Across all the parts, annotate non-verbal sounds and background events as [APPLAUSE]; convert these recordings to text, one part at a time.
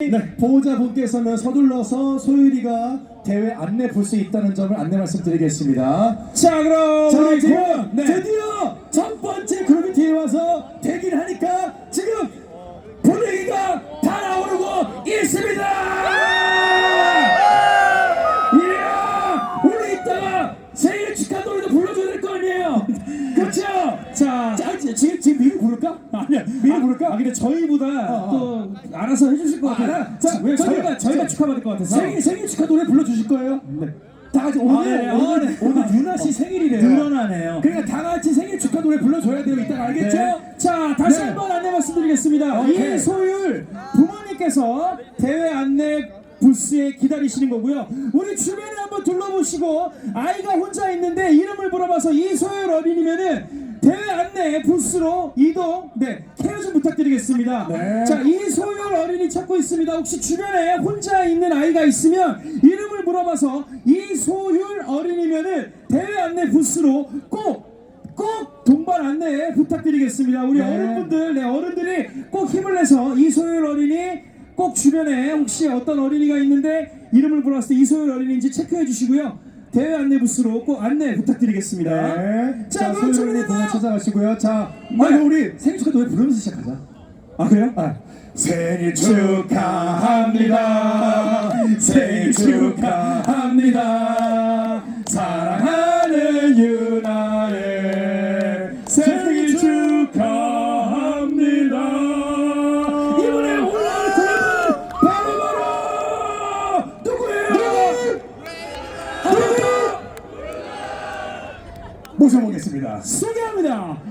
네, 보호자분께서는 서둘러서 소율이가 대회 안내 볼 수 있다는 점을 안내 말씀드리겠습니다. 자, 그럼 자, 우리 지금 네. 드디어 첫 번째 그룹이 뒤에 와서 대기를 하니까 지금 분위기가 부를까? 아니야. 미리 아, 부를까? 아, 근데 저희보다 어, 또 알아서 해주실 것 같아요. 알아? 자, 왜. 저희가 저희가 자, 축하받을 것 같아서. 생일 생일 축하 노래 불러주실 거예요? 네. 다 같이 오늘 아, 네, 오늘, 아, 네. 오늘 유나 씨 생일이래요. 늘어나네요. 그러니까 다 같이 생일 축하 노래 불러줘야 돼요. 이따가 알겠죠? 네. 자 다시 네. 한번 안내 말씀드리겠습니다. 오케이. 이소율 부모님께서 대회 안내 부스에 기다리시는 거고요. 우리 주변에 한번 둘러보시고 아이가 혼자 있는데 이름을 물어봐서 이소율 어린이면은 대회 안내 부스로 이동 네 케어 좀 부탁드리겠습니다. 네. 자 이소율 어린이 찾고 있습니다. 혹시 주변에 혼자 있는 아이가 있으면 이름을 물어봐서 이소율 어린이면은 대회 안내 부스로 꼭 꼭 동반 안내 부탁드리겠습니다. 우리 네. 어른분들, 네, 어른들이 꼭 힘을 내서 이소율 어린이 꼭 주변에 혹시 어떤 어린이가 있는데 이름을 불렀을 때 이소율 어린이인지 체크해 주시고요. 대회 안내 부스로 꼭 안내 부탁드리겠습니다. 네. 자, 자, 그럼 소율이 준비됐나요? 분을 찾아가시고요. 자, 네. 아, 그럼 우리 생일 축하 노래 부르면서 시작하자. 아 그래요? 아, 생일 축하합니다. 생일 축하합니다. 사랑하는 유 모셔보겠습니다. 소개합니다.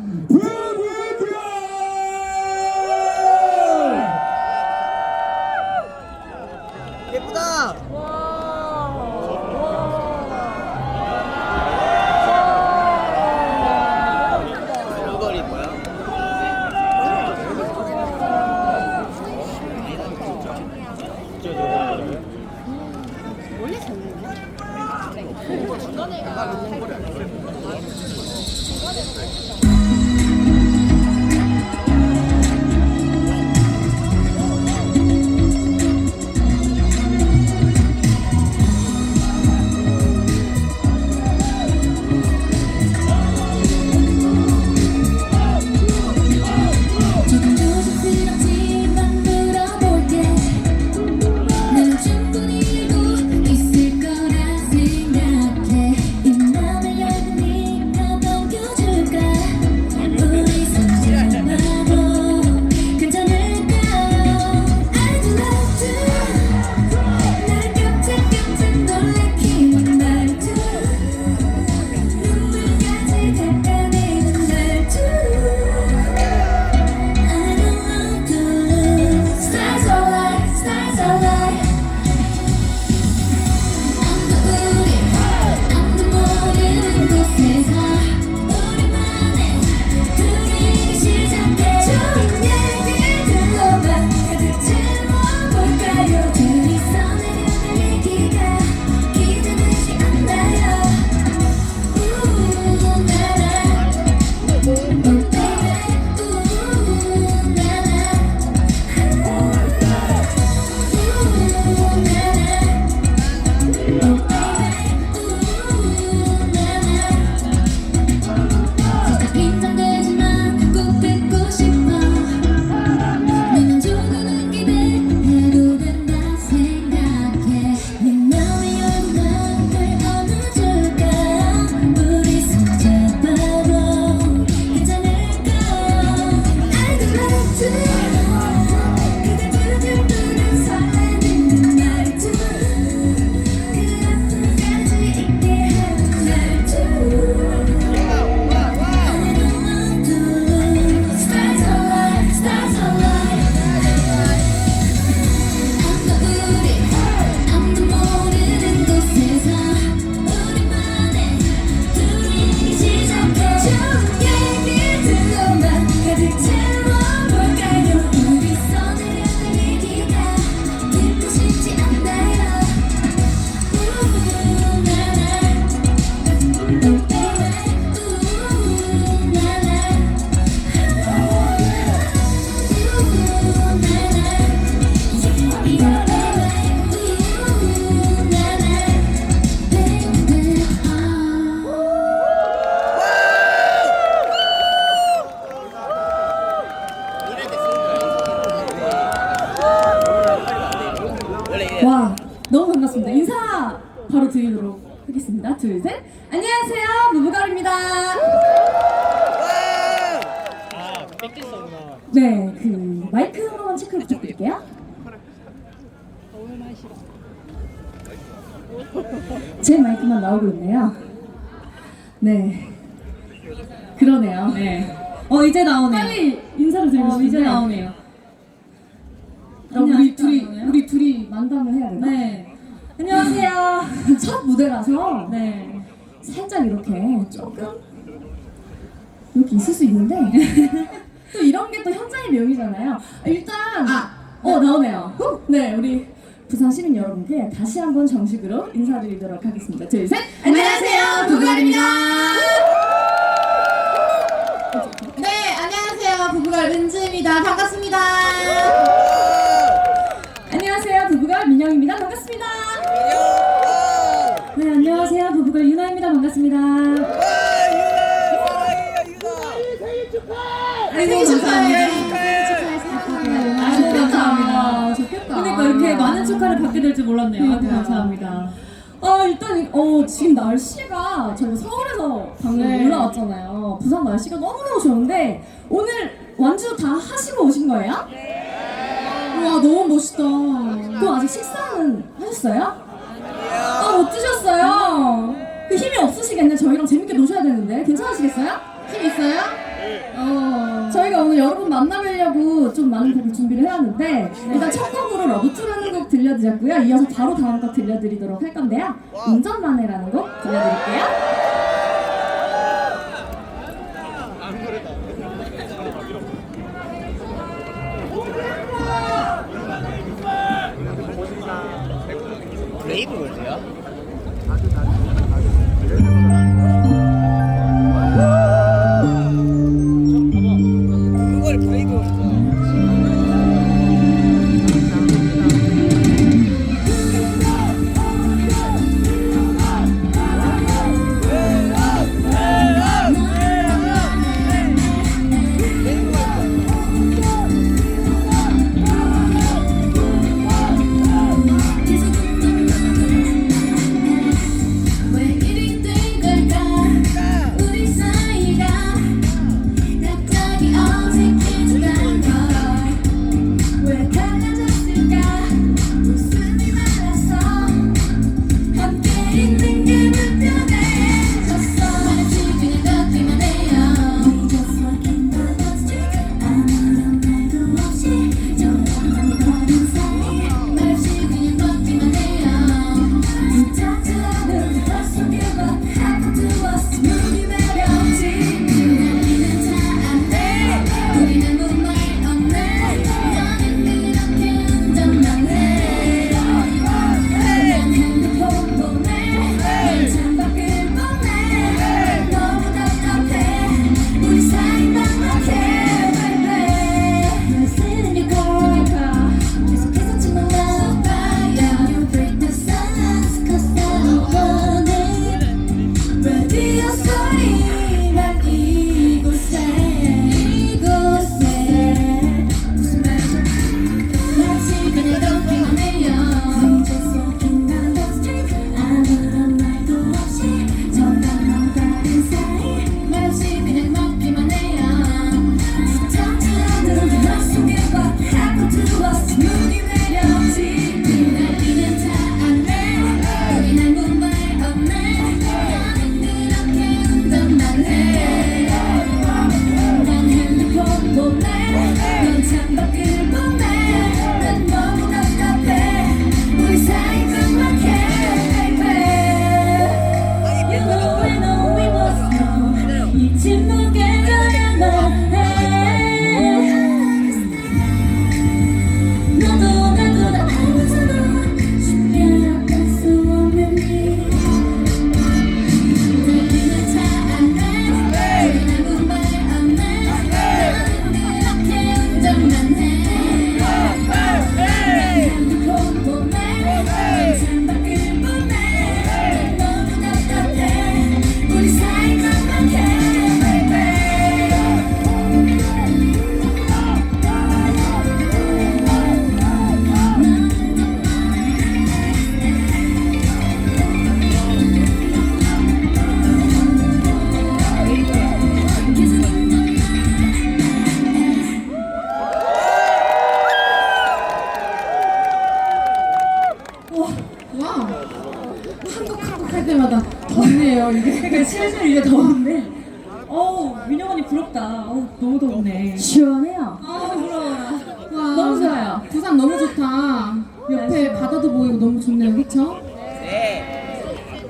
제 마이크만 나오고 있네요. 네, 그러네요. 네. 어 이제 나오네요. 빨리 인사를 드리고 어, 싶은데 이제 나오네요. 아, 우리 아직도 둘이 안 나오나요? 우리 둘이 만담을 해야 되나? 네. 안녕하세요. [LAUGHS] 첫 무대라서 네. 살짝 이렇게 조금 이렇게 있을 수 있는데 [LAUGHS] 또 이런 게 또 현장의 묘미잖아요. 일단 어 나오네요. 후! 네 우리 부산 시민 여러분께 다시 한번 정식으로 인사드리도록 하겠습니다. 둘 셋. 안녕하세요 부부갈입니다. 네, 안녕하세요. 부부걸 은지입니다. 반갑습니다. 안녕하세요 부부갈 민영입니다. 반갑습니다. 네 안녕하세요 부부갈 유나입니다. 반갑습니다. 생일 축하해요. 아, 좋겠다. 그러니까 이렇게 많은 축하를 받게 될 줄 몰랐네요. 아주 그러니까요. 감사합니다. 아 일단 이- 어 지금 날씨가 저희가 서울에서 방금 네. 올라왔잖아요. 부산 날씨가 너무너무 좋은데 오늘 완주 다 하시고 오신 거예요? 와 너무 멋있다. 그럼 아직 식사는 하셨어요? 아못 드셨어요. 그 힘이 없으시겠네. 저희랑 재밌게 노셔야 되는데 괜찮으시겠어요? 힘 있어요? 어, 저희가 오늘 여러분 만나뵈려고 좀 많은 곡을 준비를 해왔는데 일단 첫 곡으로 러브투라는 곡 들려드렸고요. 이어서 바로 다음 곡 들려드리도록 할 건데요. 운전만 해라는 곡 들려드릴게요.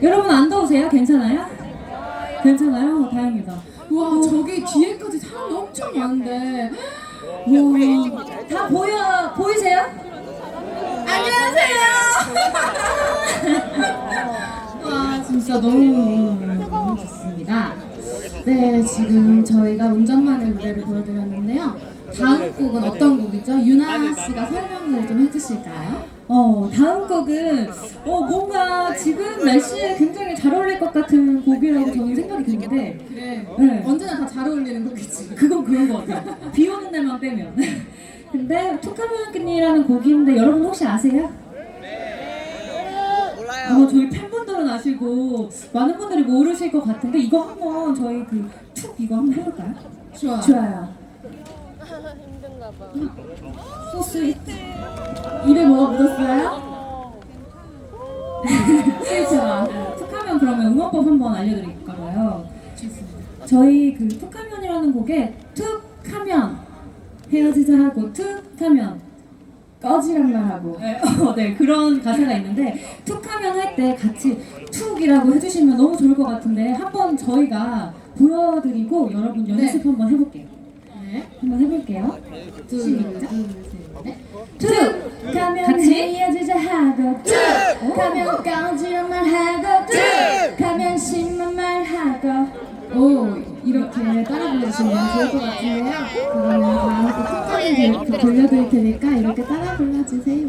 여러분 안 더우세요? 괜찮아요? 괜찮아요? 어, 다행이다. 와, 저기 뒤에까지 사람이 엄청 많은데. 와, 다 보여 보이세요? [LAUGHS] 와, 진짜 너무, 너무 좋습니다. 네, 지금 저희가 운전만의 무대를 보여드렸는데요. 다음 곡은 어떤 곡이죠? 유나 씨가 설명을 좀 해주실까요? 어 다음 곡은 어 뭔가 지금 날씨에 굉장히 잘 어울릴 것 같은 곡이라고 저는 생각이 드는데 그래. 네. 언제나 다 잘 어울리는 곡이지. [LAUGHS] 그건 그런 것 같아요. 비 오는 날만 빼면. [LAUGHS] 근데 툭하면끈이라는 곡인데 여러분 혹시 아세요? 몰라요. 아마 저희 팬분들은 아시고 많은 분들이 모르실 것 같은데 이거 한번 저희 그 툭 이거 한번 해볼까요? 좋아. 좋아요. So sweet. 입에 뭐가 묻었어요? 스위트가 [LAUGHS] 툭하면 그러면 응원법 한번 알려드릴까봐요. 저희 그 툭하면이라는 곡에 툭하면 헤어지자 하고 툭하면 꺼지란 말하고. 네, 어, [LAUGHS] 네 그런 가사가 있는데 툭하면 할 때 같이 툭이라고 해주시면 너무 좋을 것 같은데 한번 저희가 보여드리고 여러분 연습 한번 해볼게요. 네. 한번 해볼게요. 둘, 넷. 툭 가면 같이? 헤어지자 하고 쭉 가면 꺼지란 말 하고 쭉 가면 심한 말 하고 오, 이렇게 따라 불러주시면 좋을 것 같은데요. 그러면 다음 곡 특별히 돌려드릴 테니까 이렇게 따라 불러주세요.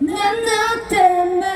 난너 때문에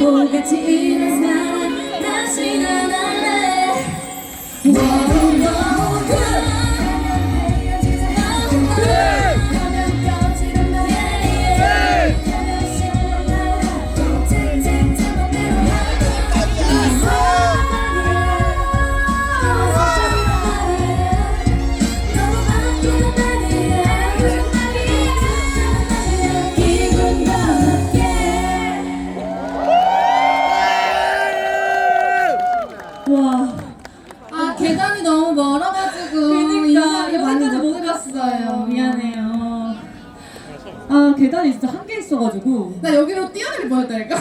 보겠지 이런 사람 다시 난 할래 계단이 진짜 한 개 있어가지고 나 여기로 뛰어내리 보였다니까.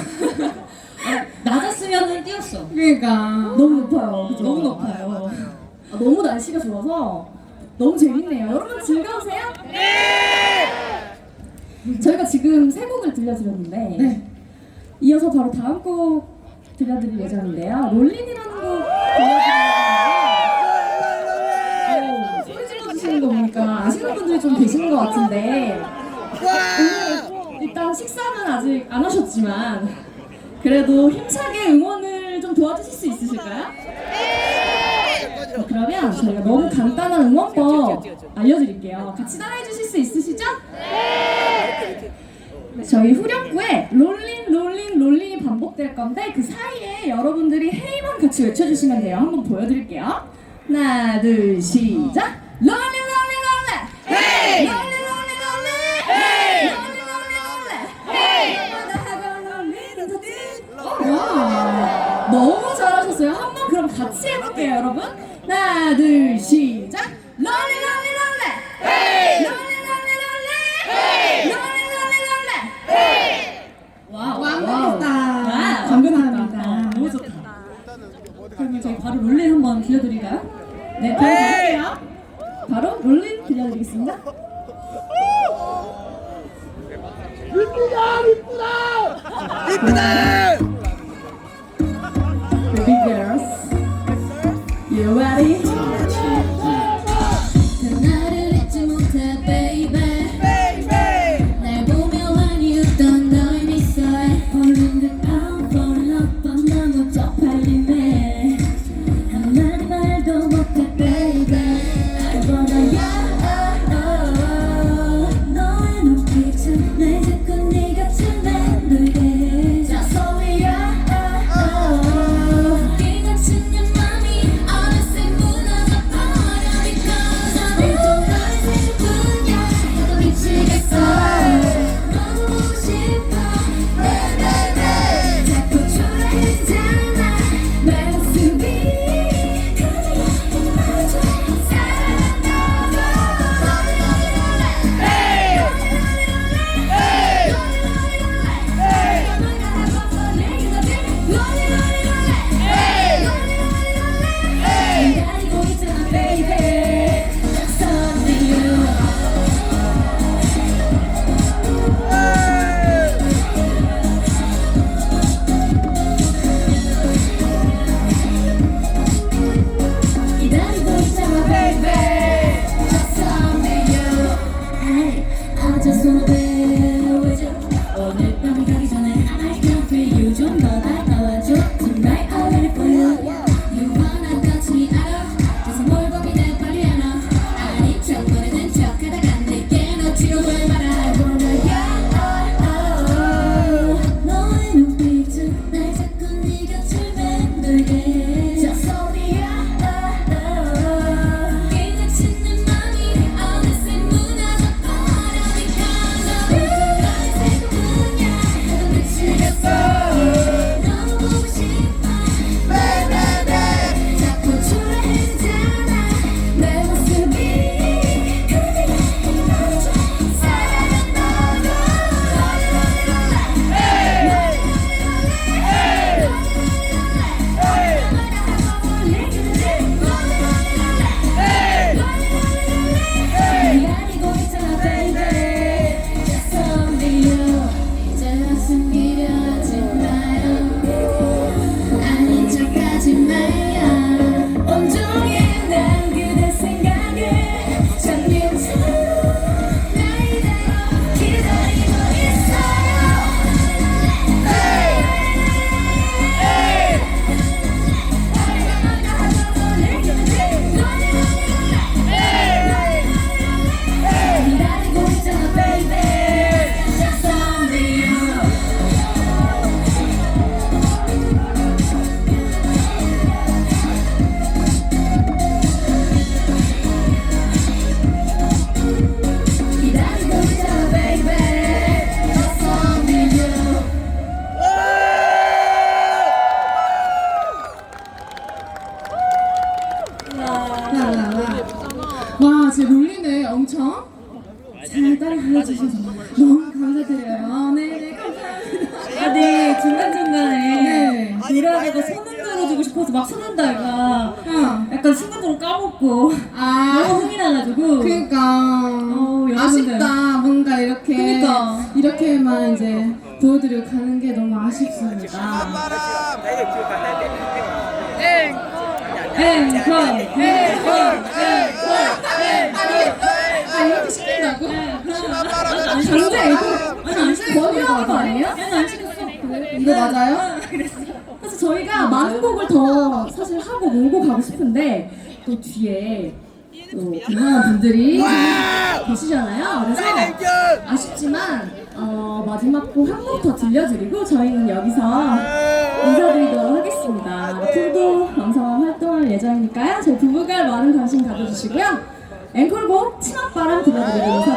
낮았으면은 뛰었어. 그러니까 너무 높아요. 그죠? 너무 높아요. 아, 너무 날씨가 좋아서 너무 재밌네요. 여러분 즐거우세요? 네! 저희가 지금 세 곡을 들려드렸는데 네. 이어서 바로 다음 곡 들려드릴 예정인데요. 롤린이라는 곡 들려드리는데요. 소리 질러주시는 거 보니까 아시는 분들이 좀 계시는 것 같은데 오늘 일단 식사는 아직 안 하셨지만 그래도 힘차게 응원을 좀 도와주실 수 있으실까요? 어, 그러면 저희가 너무 간단한 응원법 알려드릴게요. 같이 따라해 주실 수 있으시죠? 네. 저희 후렴구에 롤린 롤린 롤린이 반복될 건데 그 사이에 여러분들이 헤이만 같이 외쳐주시면 돼요. 한번 보여드릴게요. 하나 둘 시작. 롤린 롤린 롤린 헤이 해볼게요, 여러분. 하나, 둘, 시작. 롤리. 봤던 순간적으로 까먹고 아 너무 흥이 나가지고 그니까 아쉽다 뭔가 이렇게 그니까 이렇게만 이제 보여드리고 가는 게 너무 아쉽습니다. 앵콜 앵콜 아 이렇게 시킨다고? 아니 강제 애교 아니 안 시켰어. 머리 하는 거 아니에요? 얘는 안 시켰어. 이거 맞아요? 그랬어. 저희가 아, 많은 곡을 더 사실 하고 오고 가고 싶은데 또 뒤에 또 유명한 분들이 계시잖아요. 그래서 네, 네, 네. 아쉽지만 어, 마지막 곡 한 곡 더 들려드리고 저희는 여기서 아, 인사드리도록 하겠습니다. 아, 앞으로도 방송 활동할 예정이니까요. 저희 부부가 많은 관심 가져주시고요. 앵콜곡 치맛바람 들려드리도록